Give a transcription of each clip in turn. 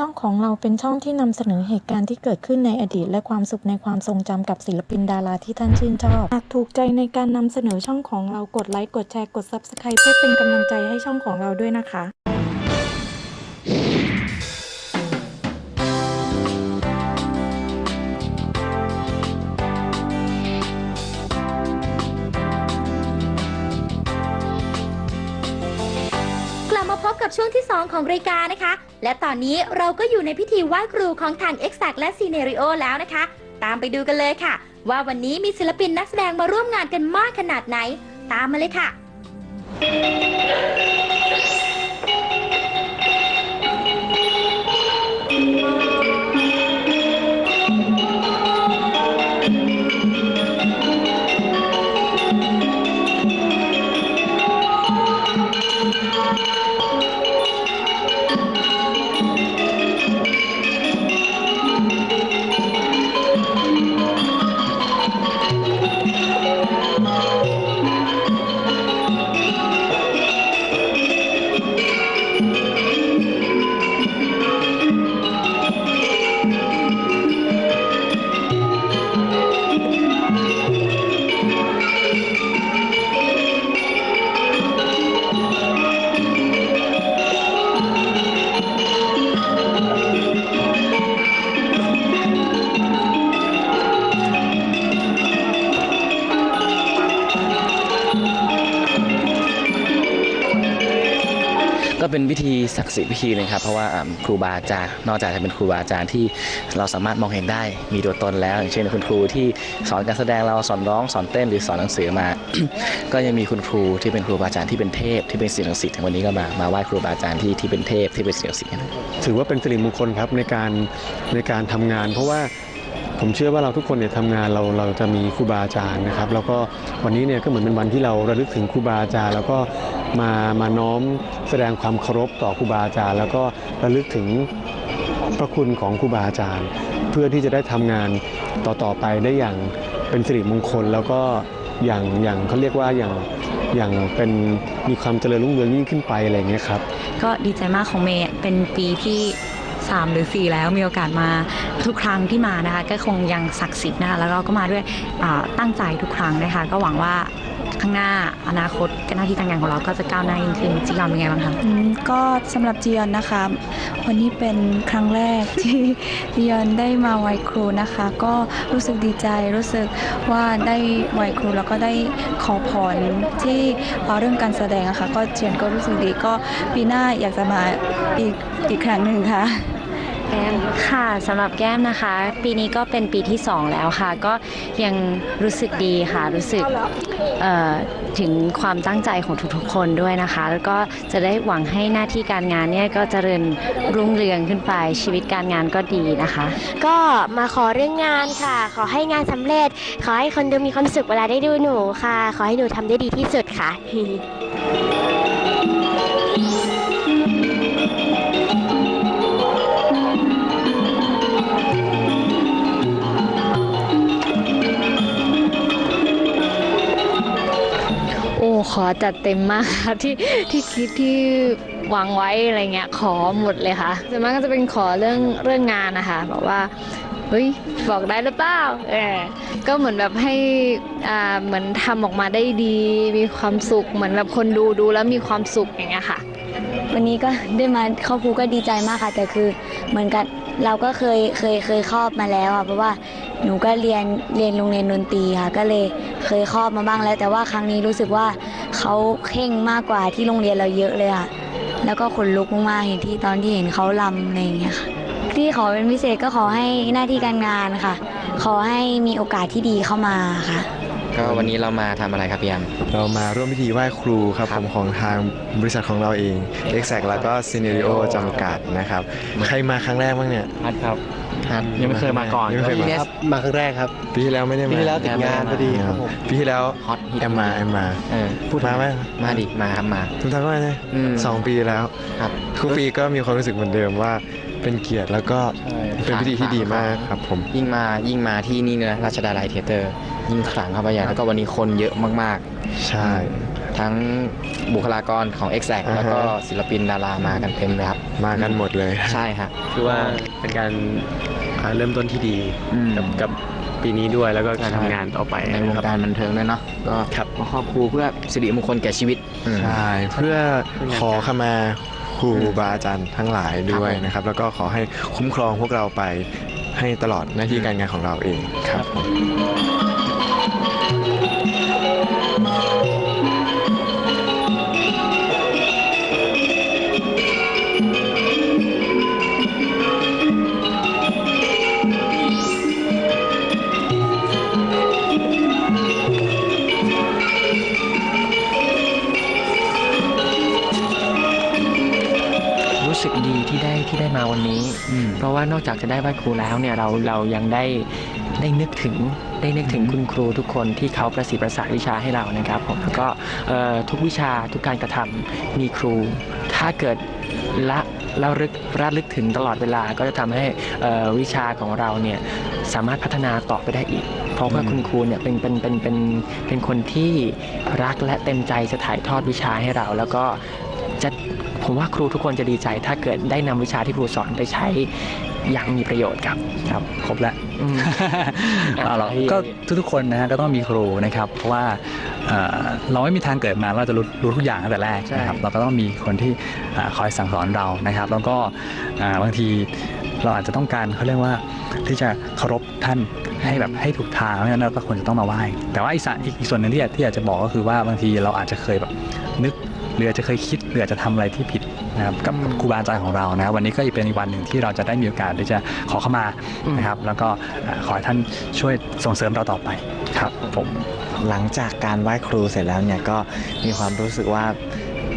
ช่องของเราเป็นช่องที่นำเสนอเหตุการณ์ที่เกิดขึ้นในอดีต และความสุขในความทรงจำกับศิลปินดาราที่ท่านชื่นชอบ หากถูกใจในการนำเสนอช่องของเรากดไลค์กดแชร์กด Subscribe เพื่อเป็นกำลังใจให้ช่องของเราด้วยนะคะ กับช่วงที่ 2 ของรายการนะคะ และตอนนี้เราก็อยู่ในพิธีไหว้ครูของทาง e x a c t และ c ีเนริโอแล้วนะคะ ตามไปดูกันเลยค่ะ ว่าวันนี้มีศิลปินนักแสดงมาร่วมงานกันมากขนาดไหน ตามมาเลยค่ะ ก็เป็นพิธีศักดิ์สิทธิ์พิธีหนึงครับเพราะว่าครูบาอาจารย์นอกจากจะเป็นครูบาอาจารย์ที่เราสามารถมองเห็นได้มีตัวตนแล้ว อย่างเช่นคุณครูที่สอนการแสดงเราสอนร้องสอนเต้นหรือสอนหนังสือมา ก็ยังมีคุณครูที่เป็นครูบาอาจารย์ที่เป็นเทพที่เป็นสิ่งศักดิ์สิทธิ์อย่างวันนี้ก็มามาไหว้ครูบาอาจารย์ที่ที่เป็นเทพที่เป็นสิ่งศักดิ์สิทธิ์ถือว่าเป็นสิริมงคลครับในการในการทำงาน เพราะว่า ผมเชื่อว่าเราทุกคนเนี่ยทำงานเราเราจะมีครูบาอาจารย์นะครับ แล้วก็วันนี้เนี่ยก็เหมือนเป็นวันที่เราระลึกถึงครูบาอาจารย์ แล้วก็มามาน้อมแสดงความเคารพต่อครูบาอาจารย์ แล้วก็ระลึกถึงพระคุณของครูบาอาจารย์ เพื่อที่จะได้ทำงานต่อๆไปได้อย่างเป็นสิริมงคล แล้วก็อย่างอย่างเขาเรียกว่าอย่างอย่างเป็นมีความเจริญรุ่งเรืองยิ่งขึ้นไปอะไรอย่างเงี้ยครับก็ดีใจมากของเมย์เป็นปีที่ 3 หรือ 4 แล้วมีโอกาสมาทุกครั้งที่มานะคะ ก็คงยังศักดิ์สิทธิ์นะคะแล้วเราก็มาด้วยตั้งใจทุกครั้งนะคะ ก็หวังว่าข้างหน้าอนาคตหน้าที่การงานของเราก็จะก้าวหน้ายิ่งขึ้นจียอนเป็นไงบ้างคะก็สำหรับจียอนนะคะ วันนี้เป็นครั้งแรกที่จียอนได้มาไหวครูนะคะ ก็รู้สึกดีใจรู้สึกว่าได้ไหวครูแล้วก็ได้ขอพรที่เรื่องการแสดงอะคะก็เจียนก็รู้สึกดีก็ปีหน้าอยากจะมาอีกอีกครั้งหนึ่งค่ะ แก้มค่ะสำหรับแก้มนะคะ ปีนี้ก็เป็นปีที่ 2 แล้วค่ะ ก็ยังรู้สึกดีค่ะ รู้สึกถึงความตั้งใจของทุกๆคนด้วยนะคะ แล้วก็จะได้หวังให้หน้าที่การงานเนี่ยก็เจริญรุ่งเรืองขึ้นไปชีวิตการงานก็ดีนะคะ ก็มาขอเรื่องงานค่ะ ขอให้งานสำเร็จ ขอให้คนดูมีความสุขเวลาได้ดูหนูค่ะ ขอให้หนูทำได้ดีที่สุดค่ะ จัดเต็มมากค่ะที่ที่คิดที่วางไว้อะไรเงี้ยขอหมดเลยค่ะส่วนมากก็จะเป็นขอเรื่องเรื่องงานนะคะแบบว่าเฮ้ยบอกได้หรือเปล่าเออก็เหมือนแบบให้อ่าเหมือนทำออกมาได้ดี มีความสุขเหมือนแบบคนดูดูแล้วมีความสุขอย่างเงี้ยค่ะ วันนี้ก็ได้มาเข้าครูก็ดีใจมากค่ะแต่คือเหมือนกัน เราก็เคยเคยเคยครอบมาแล้วค่ะเพราะว่าหนูก็เรียนเรียนโรงเรียนดนตรีค่ะ ก็เลยเคยครอบมาบ้างแล้ว แต่ว่าครั้งนี้รู้สึกว่าเขาเข่งมากกว่าที่โรงเรียนเราเยอะเลยค่ะ แล้วก็ขนลุกมากๆเห็นที่ตอนที่เห็นเขาลำอะไรอย่างเงี้ยค่ะที่ขอเป็นพิเศษก็ขอให้หน้าที่การงานค่ะ ขอให้มีโอกาสที่ดีเข้ามาค่ะ ก็วันนี้เรามาทำอะไรครับพี่ยามเรามาร่วมพิธีไหว้ครูครับผมของทางบริษัทของเราเอง e x a c t แล้วก็ Scenario จำกัดนะครับ ใครมาครั้งแรกบ้างเนี่ยฮัทครับฮัทยังไม่เคยมาก่อน ยังไม่เคยมาครับมาครั้งแรกครับ ปีที่แล้วไม่ได้มาปีที่แล้วติดงานพอดีครับผมปีที่แล้วฮอตฮิตแอมมาแอมมา เออพูดมาไหมมาดิมาครับมา ทุกท่านก็มาใช่อืม สองปีแล้ว ครับ ทุกปีก็มีความรู้สึกเหมือนเดิมว่าเป็นเกียรติแล้วก็เป็นพิธีที่ดีมากครับผม ยิ่งมายิ่งมาที่นี่เนอะราชดาลัยเทเตอร์ ยิ่งขลังเข้าไปใหญ่แล้วก็วันนี้คนเยอะมากใช่ ทั้งบุคลากรของ e x a c t อ่าฮะ แล้วก็ศิลปินดารามากันเต็มเลยครับ มากันหมดเลย ใช่ฮะ คือว่าเป็นการอ่าเริ่มต้นที่ดีอืม กับกับปีนี้ด้วยแล้วก็การใช่ทำงานต่อไปในวงนะครับการบันเทิงด้วยเนาะก็ครับมาครอบครูเพื่อสิริมงคลแก่ชีวิตอืม ใช่ เพื่อขอขมาครูบาอาจารย์ทั้งหลายด้วยนะครับ แล้วก็ขอให้คุ้มครองพวกเราไปให้ตลอดหน้าที่การงานของเราเองครับผม รู้สึกดีที่ได้ที่ได้มาวันนี้ เพราะว่านอกจากจะได้ไหว้ครูแล้วเนี่ยเราเรายังได้ ได้นึกถึงได้นึกถึงคุณครูทุกคนที่เขาประสิทธิ์ประสาทวิชาให้เรานะครับผมแล้วก็เอ่อทุกวิชาทุกการกระทำมีครู ถ้าเกิดละเราลึกระลึกถึงตลอดเวลาก็จะทำให้เอ่อวิชาของเราเนี่ยสามารถพัฒนาต่อไปได้อีก เพราะว่าคุณครูเนี่ยเป็นเป็นเป็นเป็นเป็นคนที่รักและเต็มใจจะถ่ายทอดวิชาให้เรา แล้วก็จะ ผมว่าครูทุกคนจะดีใจ ถ้าเกิดได้นำวิชาที่ครูสอนไปใช้อย่างมีประโยชน์ครับครับครบแล้วอืมเอาหรอกก็ทุกๆคนนะฮะก็ต้องมีครูนะครับ เพราะว่าเอ่อเราไม่มีทางเกิดมาว่าเราจะรู้รู้ทุกอย่างตั้งแต่แรกนะครับเราก็ต้องมีคนที่อ่าคอยสั่งสอนเรานะครับ แล้วก็อ่าบางทีเราอาจจะต้องการเขาเรียกว่าที่จะเคารพท่านให้แบบให้ถูกทางเพราะฉะนั้นเราก็ควรจะต้องมาไหว้แต่ว่าอีกส่วนอีกส่วนหนึ่งที่อยากที่อยากจะบอกก็คือว่าบางทีเราอาจจะเคยแบบนึก หรืออาจจะเคยคิดหรืออาจจะทำอะไรที่ผิดนะครับกับครูบาอาจารย์ของเรานะครับวันนี้ก็เป็นอีกวันหนึ่งที่เราจะได้มีโอกาสที่จะขอเข้ามาอืมนะครับแล้วก็อ่าขอให้ท่านช่วยส่งเสริมเราต่อไปครับผมหลังจากการไหว้ครูเสร็จแล้วเนี่ยก็มีความรู้สึกว่า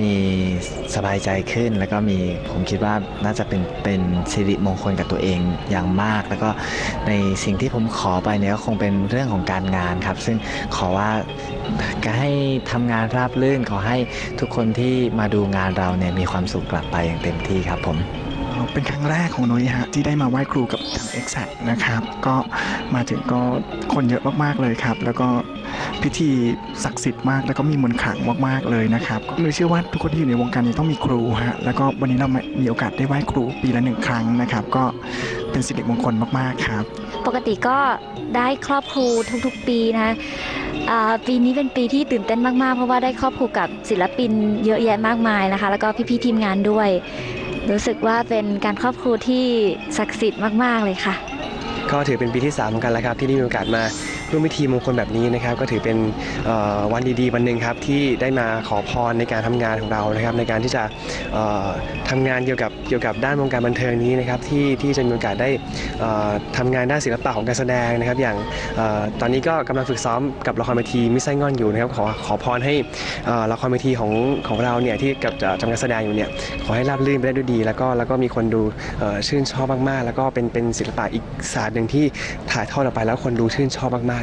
มีสบายใจขึ้น แล้วก็มีผมคิดว่าน่าจะเป็นเป็นสิริมงคลกับตัวเองอย่างมาก แล้วก็ในสิ่งที่ผมขอไปเนี่ยก็คงเป็นเรื่องของการงานครับ ซึ่งขอว่าก็ให้ทำงานราบรื่น ขอให้ทุกคนที่มาดูงานเราเนี่ยมีความสุขกลับไปอย่างเต็มที่ครับผมเป็นครั้งแรกของนุ้ยฮะที่ได้มาไหว้ครูกับทาง e x a c t นะครับ ก็มาถึงก็คนเยอะมากๆเลยครับ แล้วก็ พิธีศักดิ์สิทธิ์มาก แล้วก็มีมนต์ขลังมากๆเลยนะครับนุ้ยเชื่อว่าทุกคนที่อยู่ในวงการนี้ต้องมีครูฮะแล้วก็วันนี้เรามีโอกาสได้ไหว้ครูปีละหนึ่งครั้งนะครับ ก็เป็นสิริมงคลมากๆครับปกติก็ได้ครอบครูทุกๆปีนะอ่าปีนี้เป็นปีที่ตื่นเต้นมากๆ เพราะว่าได้ครอบครูกับศิลปินเยอะแยะมากมายนะคะ แล้วก็พี่ๆทีมงานด้วย รู้สึกว่าเป็นการครอบครูที่ศักดิ์สิทธิ์มาก ๆเลยค่ะ ก็ถือเป็นปีที่3เหมือนกันแล้วครับ ที่ได้มีโอกาสมา ร่วมพิธีมงคลแบบนี้นะครับ ก็ถือเป็นวันดีๆวันหนึ่งครับที่ได้มาขอพรในการทำงานของเรานะครับ ในการที่จะเอ่อทำงานเกี่ยวกับเกี่ยวกับด้านวงการบันเทิงนี้นะครับที่ที่จะมีโอกาสได้เอ่อทำงานด้านศิลปะของการแสดงนะครับ อย่างตอนนี้ก็กำลังฝึกซ้อมกับละครเวทีมิไซงอนอยู่นะครับขอขอพรให้ละครเวทีของของเราเนี่ยที่กับจะทำการแสดงอยู่เนี่ยขอให้ราบรื่นไปได้ด้วยดี แล้วก็แล้วก็มีคนดูชื่นชอบมากๆ แล้วก็เป็นเป็นศิลปะอีกศาสตร์หนึ่งที่ถ่ายทอดออกไปแล้วคนดูชื่นชอบมาก